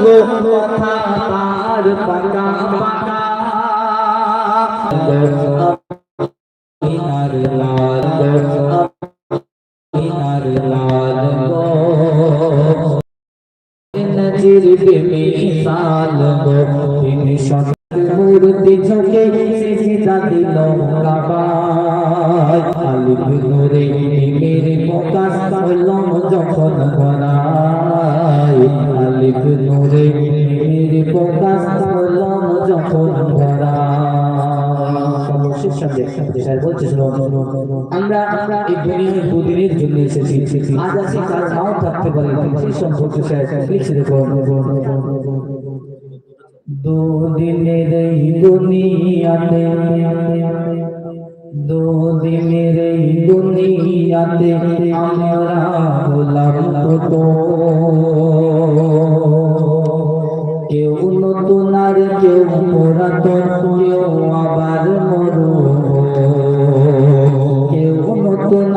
গো কথা তার পাকা পাকা ইনার লাল ইনার লাল গো। নজির বেমিসাল গো, তিনি সত্য মূর্তি ঝুঁকে সিজদা দিল কাবায়। আলিফ নূরে মেরে প্রকাশ হলাম যখন ভরায় আলিফ স্যার বলছে শুনো আমরা এই দুনিয়ায় দুদিনের জন্য এসেছি আজ আছি কাল নাও থাকতে পারি সেই সম্পর্কে স্যার লিখে দেখো দুদিনের এই দুনিয়াতে দুদিনের এই দুনিয়াতে আমরা হলাম ছোট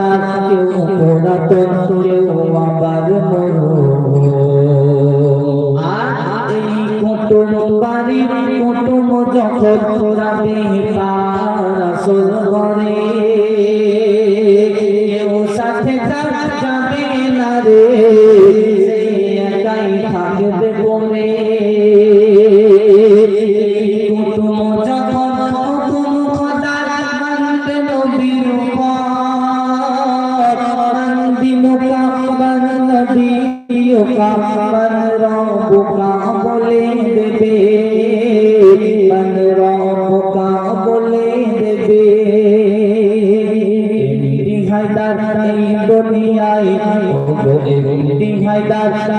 আর কেউ পুরাতন কেউ আবার মরু কুটুম বাড়ি যখন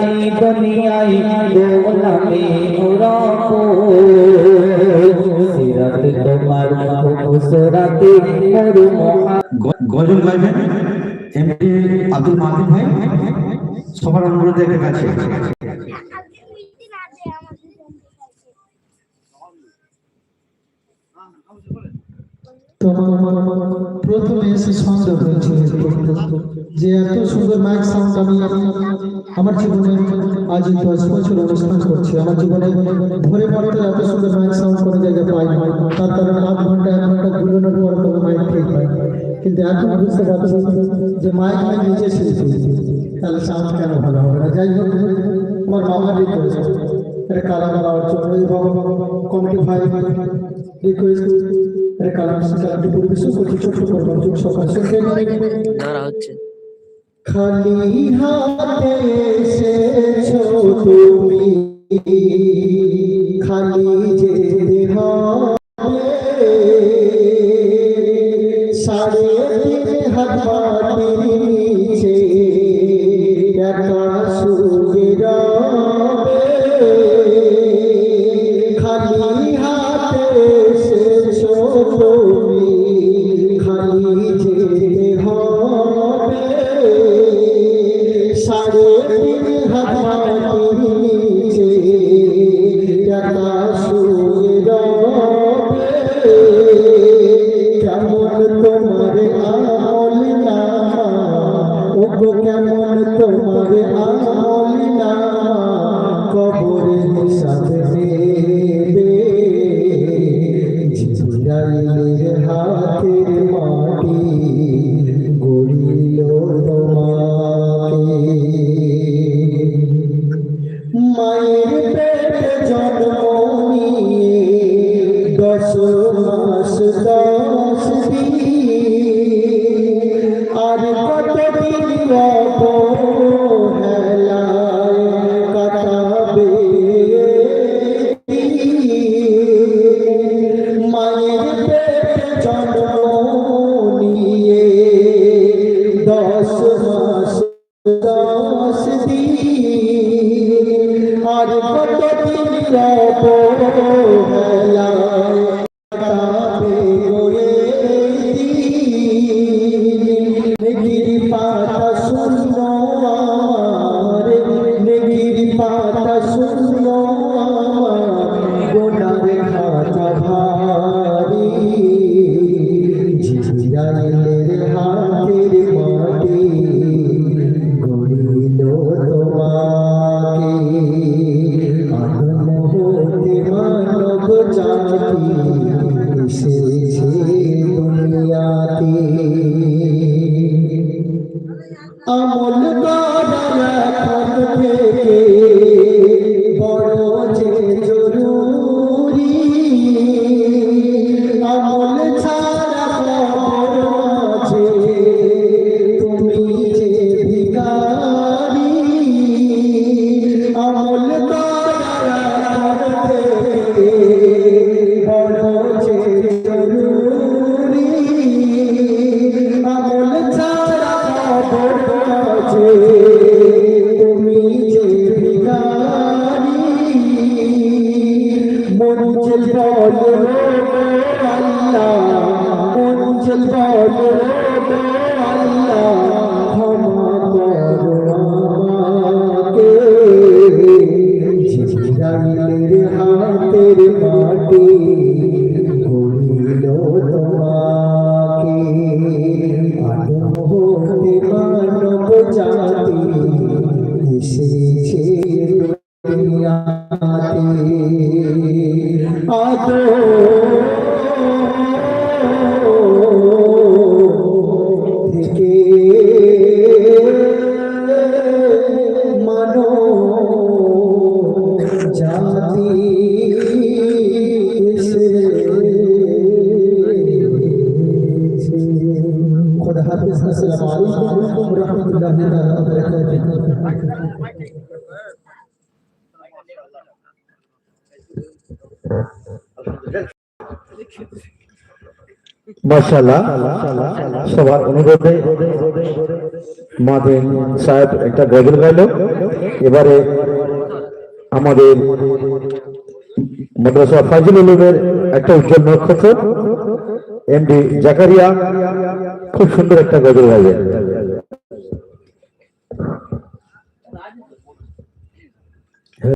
এই দুনিয়ায় গোলামে রব সিরাত তোমার হুসরাতে মরু গজল গাইবেন? এমপি আব্দুল মাহমুদ ভাই সবার অনুরোধ একটা কাছে। প্রথমে এসে সন্দেহ হয়েছিল যে এত সুন্দর মাইক সাউন্ড আমি আমার জীবনে আজ দশ বছর অনুষ্ঠান করছি। আমার জীবনে ভরে পড়তে এত সুন্দর মাইক সাউন্ড কোনো জায়গায় পাই। তার কারণে আধ ঘণ্টা, এক ঘণ্টা ঘুরানোর পর কোনো মাইক ঠিক পাই কিন্তু এখন বুঝতে পারছি যে মাইক আমি নিজে শিল্পী তাহলে সাউন্ড কেন ভালো হবে না? যাই হোক, আমার মামা রিকোয়েস্ট এটা কালা কালা অর্জন এইভাবে কমিটি ভাই রিকোয়েস্ট এটা কালা কালাটি পরিবেশন করছি ছোট্ট করব। যোগ সকাল। হচ্ছে। খালি হাতে এসেছ তুমি। খালি যেতে হবে সাড়ে হাত মায়ের হাতে মাটি গড়িল তোমাকে। মায়ের পেটে জন্ম মাস দশ পাতা সুন্দর নেগির পাতা সুন্দর। মার্শাল্লাহ সবার অনুরোধে মাদিন সাহেব একটা গজল গাইল। এবারে আমাদের মাদ্রাসা ফাজিল উলুমের একটা উজ্জ্বল নক্ষত্র এমডি জাকারিয়া, খুব সুন্দর একটা গজল গাইলেন।